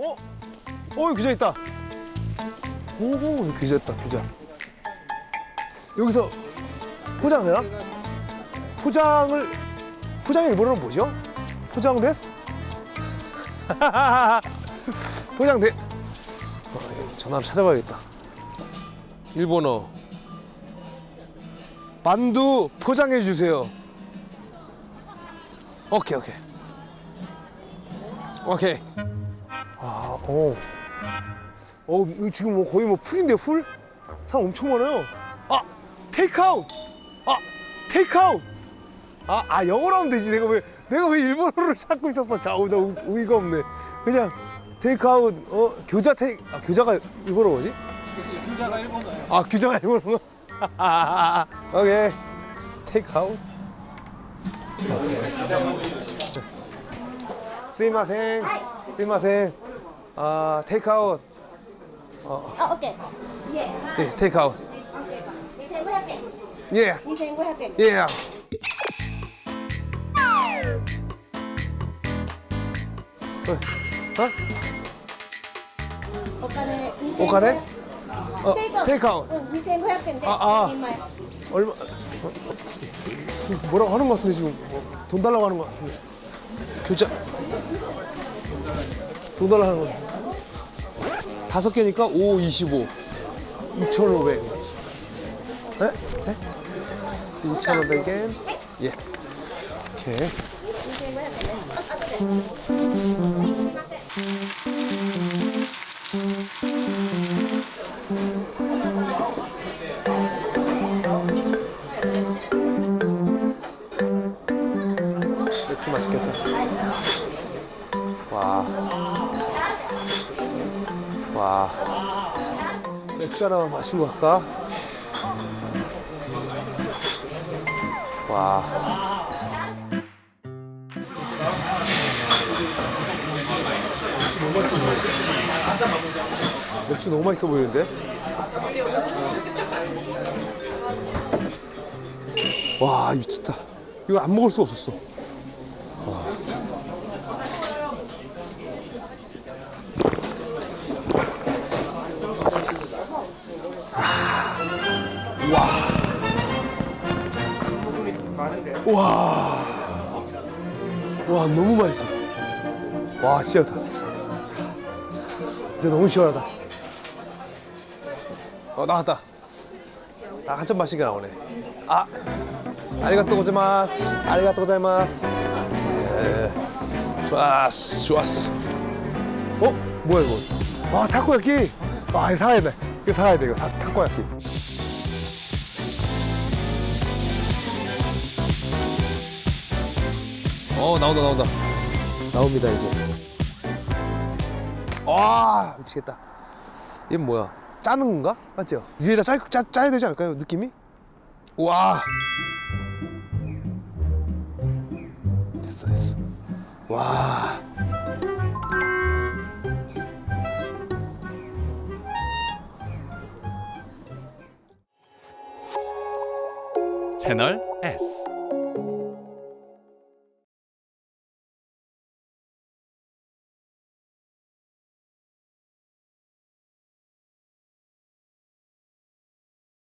어? 어, 여기 규자 있다. 오, 여기 규자 있다, 규자. 여기서 포장 되나? 포장을, 포장의 일본어는 뭐죠? 포장 데스? 포장 데 어, 전화로 찾아봐야겠다. 일본어. 만두 포장해 주세요. 오케이, 오케이. 오케이. 아, 어. 어, 이거 지금 뭐 거의 뭐 풀인데 풀? 사람 엄청 많아요. 아, 테이크아웃. 아, 테이크아웃. 아, 아 영어로 하면 되지. 내가 왜 내가 왜 일본어를 찾고 있었어? 자, 어, 나 우- 우의가 없네. 그냥 테이크아웃. 어, 교자 테이. 아, 교자가 일본어 뭐지? 규자가 일본어예요. 아, 규자가 일본어. 오케이. 테이크아웃. 스이마생. 스이마생. 아, 테이크아웃. 어, 아, 오케이. 예. 예, 테이크아웃. 2,500개. 예, 2,500개. 예. 어, 어? 오빠는 오카레? 어, 테이크아웃. 응, 2500원. 아, 아. 얼마? 어, 뭐라고 하는 것 같은데 지금 뭐, 돈 달라고 하는 것 같은데. 교자. 도달하는 거. 다섯 개니까 5, 25. 2,500. 네? 네? 2,500엔. 예. 오케이. 맥주 맛있겠다. 와. 와. 맥주 하나만 마시고 갈까? 와. 맥주 너무 맛있어 보이는데? 와 미쳤다. 이거 안 먹을 수 없었어. 와. 와, 너무 맛있어. 와, 진짜 좋다. 진짜 너무 시원하다. 어, 나왔다. 나 한참 마시게 나오네. 아, 아리가또 고자마스. 아리가또 고자마스. 예. 좋았어, 좋았어. 어? 뭐야, 이거? 와, 타코야끼. 아, 이거 사야 돼. 이거 사야 돼, 이거 사, 타코야끼. 어 나온다 나온다. 나옵니다 이제. 와 미치겠다. 얘 뭐야? 짜는 건가? 맞죠? 위에다 짜, 짜, 짜야 되지 않을까요 느낌이? 와! 됐어 됐어. 와. 채널 S